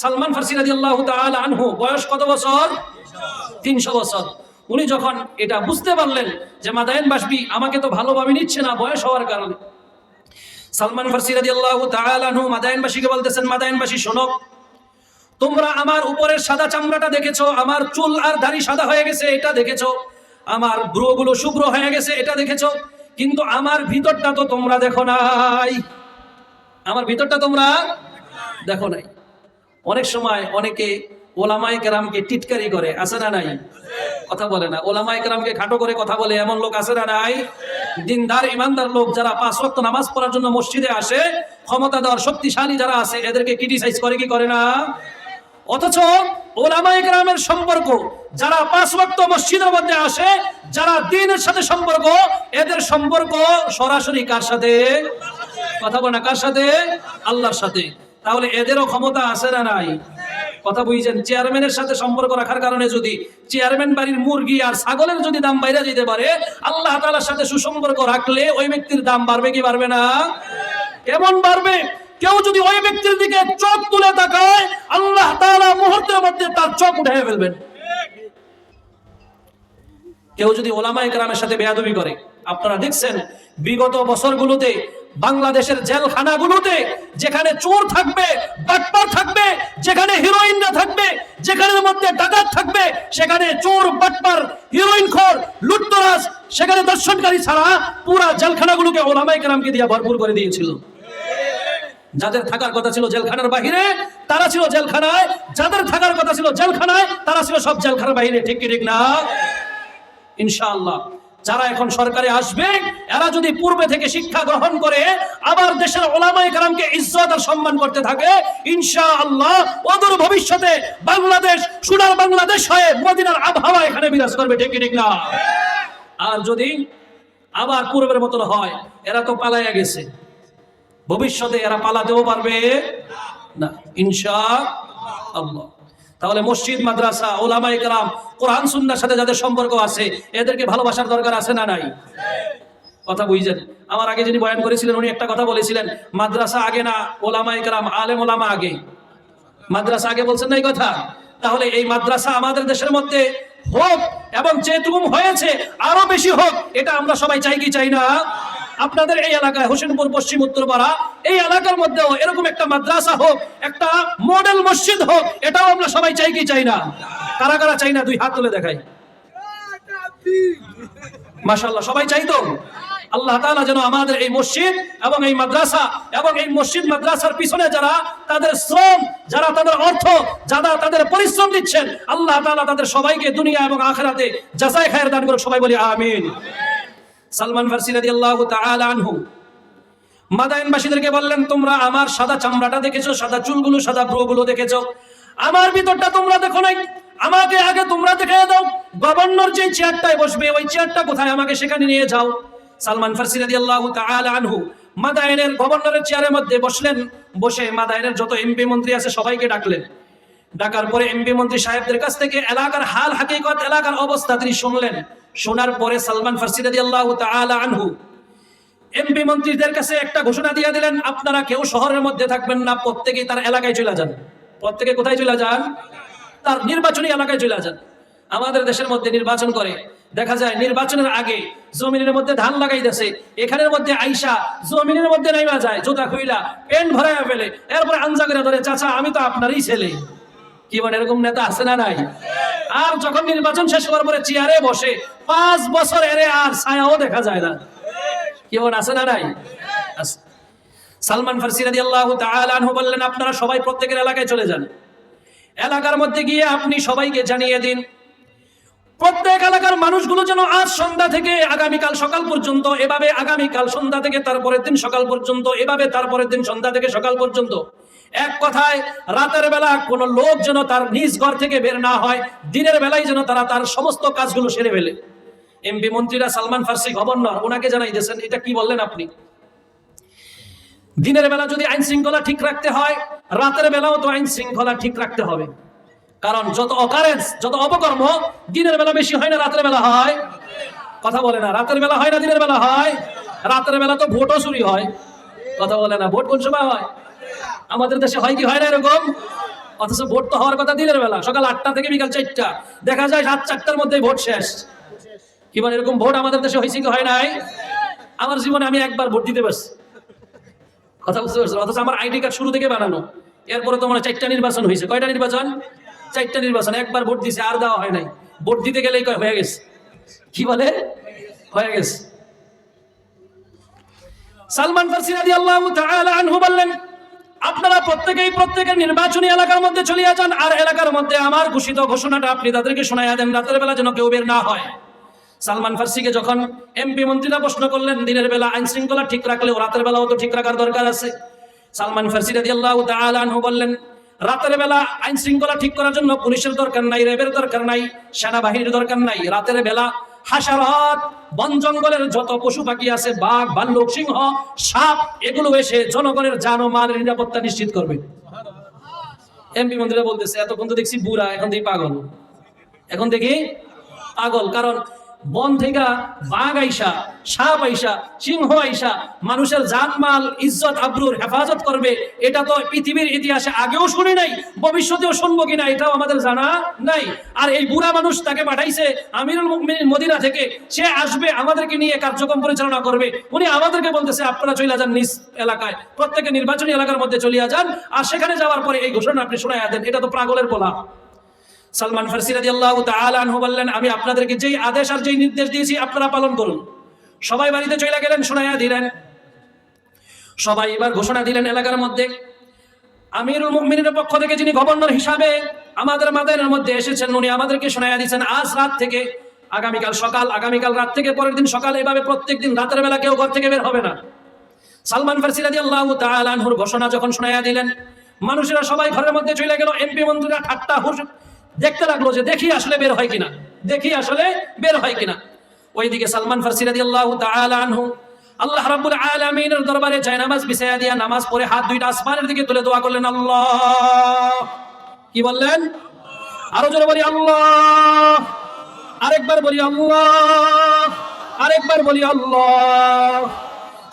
সালমান ফার্সি রাদিয়াল্লাহু তাআলা আনহু, বয়স কত বছর? তিনশো বছর। উনি যখন এটা বুঝতে পারলেন যে মাদায়েন বাসবি আমাকে তো ভালোভাবে নিচ্ছে না, বয়স হওয়ার কারণে। সালমান ফার্সি রাদিয়াল্লাহু তাআলা আনহু মাদায়েনবাসীকে বলতেছেন, মাদায়েনবাসী, শোনো, তোমরা আমার উপরের সাদা চামড়াটা দেখেছ, আমার চুল আর দাড়ি সাদা হয়ে গেছে, এটা দেখেছ, আমার ব্রুগুলো শুভ্র হয়ে গেছে, এটা দেখেছ, কিন্তু আমার ভিতরটা তো তোমরা দেখো নাই। আমার ভিতরটা তোমরা দেখো নাই। অনেক সময় অনেকে ওলামায়ে কেরামকে টিটকারি করে, আছে না নাই? কথা বলে না। ওলামায়ে কেরামকে খাটো করে কথা বলে, এমন লোক আছে না নাই? দিনদার, ইমানদার লোক যারা পাঁচ ওয়াক্ত নামাজ পড়ার জন্য মসজিদে আসে ক্ষমতা দেওয়ার শক্তিশালী যারা আছে, এদেরকে ক্রিটিসাইজ করে, কি করে না? অথচ ওলামায়ে কেরামের সম্পর্ক, যারা পাঁচ ওয়াক্ত মসজিদের মধ্যে আসে, যারা দিনের সাথে সম্পর্ক, এদের সম্পর্ক সরাসরি কার সাথে? কথা বলে না, কার সাথে? আল্লাহর সাথে। তাহলে এদেরও ক্ষমতা আছে না নাই? কথা বুঝছেন? চেয়ারম্যানের সাথে সম্পর্ক রাখার কারণে যদি চেয়ারম্যান বাড়ির মুরগি আর ছাগলের যদি দাম বাইরে যেতে পারে, আল্লাহ তাআলার সাথে সুসম্পর্ক রাখলে ওই ব্যক্তির দাম বাড়বে কি বাড়বে না? কেমন বাড়বে? কেউ যদি ওই ব্যক্তির দিকে চোখ তুলে তাকায়, আল্লাহ তাআলা মুহূর্তের মধ্যে তার চোখ উঠে ফেলবেন। কেউ যদি ওলামায়ে কেরামের সাথে বেয়াদবি করে, আপনারা দেখছেন, বিগত বছরগুলোতে বাংলাদেশের জেলখানাগুলোতে যেখানে চোর থাকবে, বাটপার থাকবে, যেখানে হিরোইনরা থাকবে যেখানে মধ্যে ডাকাত থাকবে, সেখানে চোর, বাটপার হিরোইন খোর লুটতরাজ, সেখানে দর্শনকারী ছাড়া পুরা জেলখানাগুলোকে ওলামায়ে কেরামকে দিয়ে ভরপুর করে দিয়েছিল। যাদের থাকার কথা ছিল জেলখানার বাহিরে, তারা ছিল জেলখানায়। যাদের থাকার কথা ছিল জেলখানায়, তারা ছিল সব জেলখানার বাহিরে। ঠিক কি ঠিক না? ইনশাআল্লাহ। যারা এখন সরকারে আসবে, এরা যদি পূর্বে থেকে শিক্ষা গ্রহণ করে, আবার দেশের ওলামায়ে কালামকে ইজ্জত আর সম্মান করতে থাকে, ইনশাআল্লাহ অদূর ভবিষ্যতে বাংলাদেশ, সোনার বাংলাদেশ হয়ে মদিনার আবহাওয়া এখানে বিরাজ করবে, ঠিক ঠিক না? আর যদি আবার পূর্বের মতন হয়, এরা তো পালাইয়া গেছে। ভবিষ্যতে এরা পালাতেও পারবে? না ইনশা আল্লাহ তাহলে মসজিদ, মাদ্রাসা ওলামাই কালাম কোরআন, সুন্নার সাথে যাদের সম্পর্ক আছে, এদেরকে ভালোবাসার দরকার আছে না নাই? কথা বুঝছেন? আমার আগে যিনি বয়ান করেছিলেন, উনি একটা কথা বলেছিলেন, মাদ্রাসা আগে না ওলামাই কালাম আলেম ওলামা আগে। মাদ্রাসা আগে বলছেন না এই কথা? তাহলে এই মাদ্রাসা আমাদের দেশের মধ্যে হোক এবং যেটুকুম হয়েছে, আরও বেশি হোক, এটা আমরা সবাই চাই কি চাই না? আপনাদের এই এলাকায়, হোসেনপুর, পশ্চিম, উত্তরপাড়া, এই এলাকার মধ্যেও এরকম একটা মাদ্রাসা হোক, একটা মডেল মসজিদ হোক, এটাও আমরা সবাই চাই কি চাই না? কারা কারা চাই না? দুই হাত তুলে দেখাই। মাশাল্লাহ সবাই চাই তো? আল্লাহ তাআলা যেন আমাদের এই মসজিদ এবং এই মাদ্রাসা এবং এই মসজিদ মাদ্রাসার পিছনে যারা তাদের শ্রম, যারা তাদের অর্থ, যারা তাদের পরিশ্রম দিচ্ছেন, আল্লাহ তালা তাদের সবাইকে দুনিয়া এবং আখেরাতে যাচাই খায়ের দান করে সবাই বলি আমিন। সালমান ফার্সি রাদিয়াল্লাহু তাআলা আনহু। মাদাইনবাসীদেরকে বললেন, তোমরা আমার সাদা চামড়াটা দেখেছ, সাদা চুলগুলো, সাদা ব্রোগুলো দেখেছ? আমার ভিতরটা তোমরা দেখো নাই। আমাকে আগে তোমরা দেখে দাও। গভর্নর যে চেয়ারটায় বসবে, ওই চেয়ারটা কোথায়? আমাকে সেখানে নিয়ে যাও। সালমান ফার্সি রাদিয়াল্লাহু তাআলা আনহু মাদায়নের গভর্নরের চেয়ারের মধ্যে বসলেন। বসে মাদায়নের যত এমপি মন্ত্রী আছে, সবাইকে ডাকলেন। ডাকার পরে এমপি মন্ত্রী সাহেবদের কাছ থেকে এলাকার হাল, হাকিকত, এলাকার অবস্থা তিনি শুনলেন। শোনার পরে সালমান ফার্সি রাদিয়াল্লাহু তাআলা আনহু এমপি মন্ত্রীদের কাছে একটা ঘোষণা দিয়ে দিলেন, আপনারা কেউ শহরের মধ্যে থাকবেন না, প্রত্যেকেই তার এলাকায় চলে যান। প্রত্যেকে কোথায় চলে যান? তার নির্বাচনী এলাকায় চলে যান। আমাদের দেশের মধ্যে নির্বাচন করে। দেখা যায় নির্বাচনের আগে জমিনের মধ্যে ধান লাগাই লাগাইতেছে, এখানের মধ্যে আইসা জমিনের মধ্যে নাইমা যায়, জোতা খুইলা পেন ভরাইয়া ফেলে। এরপরে আনজা করে ধরে, চাচা, আমি তো আপনারই ছেলে। কি মানে এরকম নেতা আছে না নাই? আর যখন নির্বাচন শেষ হওয়ার পরে চেয়ারে বসে, পাঁচ বছর এরে আর ছায়াও দেখা যায় না। কেমন আছে না নাই? সালমান ফার্সি রাদিয়াল্লাহু তাআলা আনহু বললেন, আপনারা সবাই প্রত্যেকের এলাকায় চলে যান। এলাকার মধ্যে গিয়ে আপনি সবাইকে জানিয়ে দিন। প্রত্যেক এলাকার মানুষগুলো যেন আজ সন্ধ্যা থেকে আগামীকাল সকাল পর্যন্ত এভাবে আগামীকাল সন্ধ্যা থেকে তারপরের দিন সকাল পর্যন্ত, এভাবে তারপরের দিন সন্ধ্যা থেকে সকাল পর্যন্ত এক কথায়, রাতের বেলা কোন লোক যেন তার নিজ ঘর থেকে বের না হয়, দিনের বেলায় যেন তারা তার সমস্ত কাজগুলো সেরে ফেলে। এমপি মন্ত্রীরা সালমান ফার্সি গভর্নর, ওনাকে জানাই দিয়েছেন, এটা কি বললেন আপনি? দিনের বেলা যদি আইন শৃঙ্খলা ঠিক রাখতে হয়, রাতের বেলাও তো আইন শৃঙ্খলা ঠিক রাখতে হবে। কারণ যত অকারেন্স যত অপকর্ম, দিনের বেলা বেশি হয় না, রাতের বেলা হয়। কথা বলে না, রাতের বেলা হয় না, দিনের বেলা হয়। রাতের বেলা তো ভোটও চুরি হয়। কথা বলে না, ভোট কোন সময় হয়? আমাদের দেশে হয় কি? হয় না এরকম? অথচ ভোট তো হওয়ার কথা দিনের বেলা। সকাল আটটা থেকে বিকাল চারটা। দেখা যায় রাত চারটার মধ্যে ভোট শেষ। কি বলে এরকম ভোট আমাদের দেশে হয়েছে কি, হয় নাই? আমার জীবনে আমি একবার ভোট দিতে পারছি। কথা বুঝতে পারছ অথচ আমার আইডি কার্ড শুরু থেকে বানানো। এরপরে তো মানে চারটা নির্বাচন হয়েছে। কয়টা নির্বাচন? চারটা নির্বাচন। একবার ভোট দিছে, আর দেওয়া হয় নাই। ভোট দিতে গেলেই হয়ে গেছে। কি বলে? হয়ে গেছে। সালমান ফার্সি রাদিয়াল্লাহু তাআলা আনহু বললেন আপনারা প্রত্যেকেই প্রত্যেকের নির্বাচনী এলাকার মধ্যে চলে যান, আর এলাকার মধ্যে আমার ঘোষিত ঘোষণাটা আপনি তাদেরকে শোনাইয়া দেন, রাতের বেলা যেন কেউ বের না হয়। সালমান ফার্সিকে যখন এমপি মন্ত্রীরা প্রশ্ন করলেন, দিনের বেলা আইন শৃঙ্খলা ঠিক রাখলেও রাতের বেলাও তো ঠিক রাখার দরকার আছে? সালমান ফার্সি রাদিয়াল্লাহু তাআলা আনহু বললেন, রাতের বেলা আইন শৃঙ্খলা ঠিক করার জন্য পুলিশের দরকার নাই, র্যাবের দরকার নাই, সেনাবাহিনীর দরকার নাই, রাতের বেলা হাসারাত, বন জঙ্গলের যত পশু পাখি আছে, বাঘ, ভাল্লুক, সিংহ, সাপ, এগুলো এসে জনগণের যান ও মালের নিরাপত্তা নিশ্চিত করবে। এমপি মন্ত্রীরা বলতেছে, এতক্ষণ তো দেখছি বুড়া, এখন দেখি পাগল। এখন দেখি পাগল, কারণ বন থেকে বাঘ আইসা, সাপ আইসা, সিংহ আইসা, মানুষের জানমাল, ইজ্জত, আব্রুর হেফাজত করবে। এটা তো পৃথিবীর ইতিহাসে আগেও শুনি নাই, ভবিষ্যতেও শুনব কিনা এটাও আমাদের জানা নাই। আর এই বুড়া মানুষ তাকে পাঠাইছে আমিরুল মদিনা থেকে, সে আসবে আমাদেরকে নিয়ে কার্যক্রম পরিচালনা করবে। উনি আমাদেরকে বলতেছে, আপনারা চলে যান নিজ এলাকায়, প্রত্যেকে নির্বাচনী এলাকার মধ্যে চলিয়া যান। আর সেখানে যাওয়ার পরে এই ঘোষণা আপনি শোনাইয়া দেন, এটা তো প্রাগলের বলা। সালমান ফার্সি রাদিয়াল্লাহু তাআলা আনহু বললেন, আমি আপনাদেরকে যেই আদেশ আর যেই নির্দেশ দিয়েছি, আপনারা পালন করুন। সবাই বাড়িতে চলে গেলেন শোনাইয়া দিলেন। সবাই এবার ঘোষণা দিলেন এলাকার মধ্যে, আমিরুল মুমিনের পক্ষ থেকে যিনি গভর্নর হিসাবে আমাদের মাদানের মধ্যে এসেছেন, উনি আমাদেরকে শোনাইয়া দিয়েছেন আজ রাত থেকে। আগামীকাল সকাল, আগামীকাল রাত থেকে, পরের দিন সকাল, এভাবে প্রত্যেক দিন রাতের বেলা কেউ ঘর থেকে বের হবে না। সালমান ফার্সি রাদিয়াল্লাহু তাআলা আনহুর ঘোষণা যখন শোনাইয়া দিলেন, মানুষেরা সবাই ঘরের মধ্যে চলে গেল, এমপি মন্ত্রীরা ঠাট্টা হুশ দেখতে লাগল যে দেখি আসলে বের হয় কিনা, দেখি আসলে বের হয় কিনা। ওইদিকে সালমান ফার্সি রাদিয়াল্লাহু তাআলা আনহু, আল্লাহ রাব্বুল আলামিনের দরবারে যায় নামাজ বিছায়া দিয়া নামাজ পড়ে হাত দুইটা আসমানের দিকে তুলে দোয়া করলেন, আল্লাহ। কি বললেন? আরও জোরে বলি, আল্লাহ। আরেকবার বলি, আল্লাহ। আরেকবার বলি, আল্লাহ।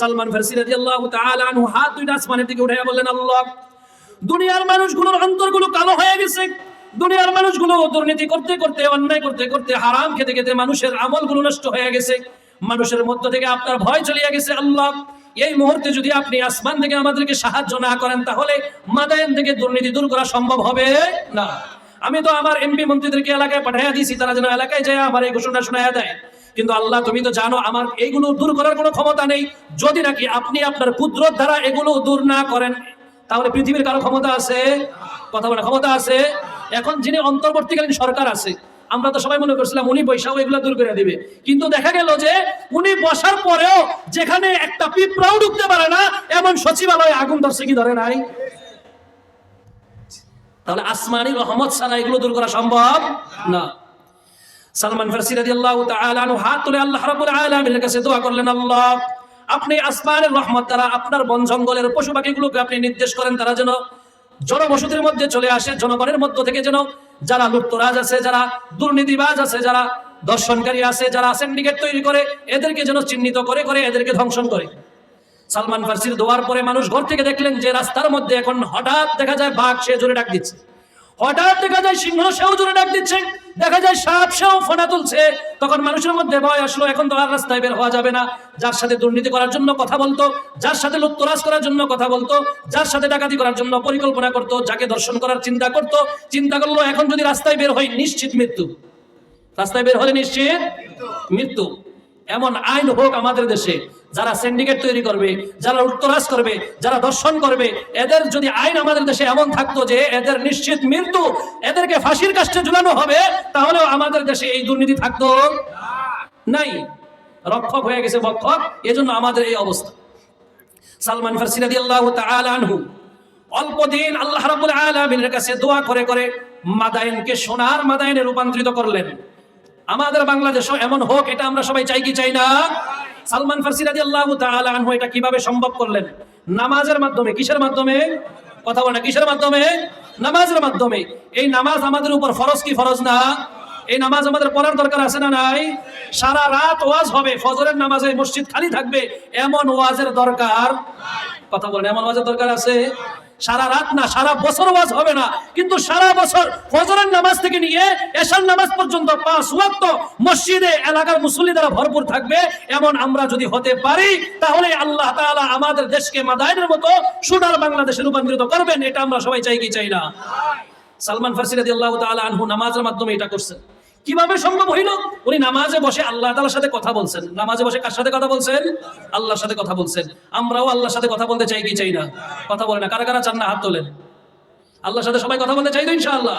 সালমান ফার্সি রাদিয়াল্লাহু তাআলা আনহু হাত দুইটা আসমানের দিকে উঠাইয়া বললেন, আল্লাহ। দুনিয়ার মানুষগুলোর অন্তরগুলো কালো হয়ে গেছে। দুনিয়ার মানুষগুলো দুর্নীতি করতে করতে, অন্যায় করতে করতে, হারাম খেতে খেতে মানুষের আমলগুলো নষ্ট হয়ে গেছে। মানুষের মধ্য থেকে আপনার ভয় চলিয়া গেছে, আল্লাহ। এই মুহূর্তে যদি আপনি আসমান থেকে আমাদেরকে সাহায্য না করেন, তাহলে মাদায়ন থেকে দুর্নীতি দূর করা সম্ভব হবে? না। আমি তো আমার এমপি মন্ত্রীদেরকে এলাকায় পাঠাইয়া দিয়েছি তারা যেন এলাকায় যায় আমার এই ঘোষণা শোনাইয়া দেয়। কিন্তু আল্লাহ, তুমি তো জানো, আমার এইগুলো দূর করার কোনো ক্ষমতা নেই। যদি নাকি আপনি আপনার কুদরত দ্বারা এগুলো দূর না করেন, তাহলে পৃথিবীর কারও ক্ষমতা আছে? কথা বলে ক্ষমতা আছে? এখন যিনি অন্তর্বর্তীকালীন সরকার আছে, আমরা তো সবাই মনে করছিলাম উনি পয়সাও এগুলো দূর করে দিবে। কিন্তু দেখা গেল যে উনি বসার পরেও যেখানে একটা পিঁপড়াও ঢুকতে পারে না, এমন সচিবালয়ে আগুন ধরছে কি ধরে নাই? তাহলে আসমানি রহমত ছাড়া এগুলো দূর করা সম্ভব না। সালমান ফার্সি রাদিয়াল্লাহু তাআলা আনহু হাত তুলে আল্লাহ রাব্বুল আলামিনের কাছে দোয়া করলেন, আল্লাহ, আপনি আসমানের রহমত দ্বারা আপনার বন জঙ্গলের পশু পাখিগুলোকে আপনি নির্দেশ করেন, তারা যেন জনবসতির মধ্যে চলে আসে, জনগণের মধ্য থেকে যেন যারা লুপ্তরাজ আছে, যারা দুর্নীতিবাজ আছে, যারা দর্শনকারী আছে, যারা সিন্ডিকেট তৈরি করে, এদেরকে যেন চিহ্নিত করে করে এদেরকে ধ্বংসন করে। সালমান ফার্সির দোয়ার পরে মানুষ ঘর থেকে দেখলেন যে রাস্তার মধ্যে এখন হঠাৎ দেখা যায় বাঘ, সে জোরে ডাক দিচ্ছে। হঠাৎ দেখা যায় সিংহ সেও জোরে ডাক দিচ্ছে। দেখা যায় সাপ সেও ফোনা তুলছে। তখন মানুষের মধ্যে ভয় আসলো, এখন তো আর রাস্তায় বের হওয়া যাবে না। যার সাথে দুর্নীতি করার জন্য কথা বলতো, যার সাথে লুপ্তরাজ করার জন্য কথা বলতো, যার সাথে ডাকাতি করার জন্য পরিকল্পনা করতো, যাকে দর্শন করার চিন্তা করতো, চিন্তা করল, এখন যদি রাস্তায় বের হয় নিশ্চিত মৃত্যু। রাস্তায় বের হলে নিশ্চিত মৃত্যু। এমন আইন হোক আমাদের দেশে যারা সিন্ডিকেট তৈরি করবে, যারা উত্তরাজ করবে, যারা দর্শন করবে, এদের যদি আইন আমাদের দেশে এমন থাকতো যে এদের নিশ্চিত মৃত্যু এদেরকে ফাঁসির কাষ্টে ঝুলানো হবে, তাহলেও আমাদের দেশে এই দুর্নীতি থাকতো নাই। রক্ষক হয়ে গেছে বক্ষক এজন্য আমাদের এই অবস্থা। সালমান ফার্সি রাদিয়াল্লাহু তাআলা আনহু অল্প দিন আল্লাহ রাব্বুল আলামিনের কাছে দোয়া করে করে মাদায়েনকে সোনার মাদায়েনে রূপান্তরিত করলেন। আমাদের বাংলাদেশও এমন হোক, এটা আমরা সবাই চাই কি চাই না? সালমান ফার্সি রাদিয়াল্লাহু তাআলা আনহু এটা কীভাবে সম্ভব করলেন? নামাজের মাধ্যমে, কিসের মাধ্যমে? কথা বলে কিসের মাধ্যমে? নামাজের মাধ্যমে। এই নামাজ আমাদের উপর ফরজ কি ফরজ না? এই নামাজ আমাদের পড়ার দরকার আছে না নাই? সারা রাত ওয়াজ হবে, ফজরের নামাজে মসজিদ খালি থাকবে, এমন ওয়াজের দরকার। কথা বলেন, এমন ওয়াজের দরকার আছে? সারা রাত না, সারা বছর ওয়াজ হবে না। কিন্তু সারা বছর ফজরের নামাজ থেকে নিয়ে এশার নামাজ পর্যন্ত পাঁচ ওয়াক্ত মসজিদে এলাকার মুসল্লি দ্বারা ভরপুর থাকবে, এমন আমরা যদি হতে পারি, তাহলে আল্লাহ তাআলা আমাদের দেশকে মাদায়নের মতো সোনার বাংলাদেশে রূপান্তরিত করবেন, এটা আমরা সবাই চাই কি চাই না। সালমান ফার্সি রাদিয়াল্লাহু তাআলা আনহু নামাজের মাধ্যমে এটা করছেন। কীভাবে সম্ভব হইল? উনি নামাজে বসে আল্লাহ তালার সাথে কথা বলছেন। নামাজে বসে কার সাথে কথা বলছেন? আল্লাহর সাথে কথা বলছেন। আমরাও আল্লাহর সাথে কথা বলতে চাই কি চাই না? কথা বলে না। কারা কারা চান না হাত তোলেন? আল্লাহর সাথে সবাই কথা বলতে চাই তো ইনশাআল্লাহ।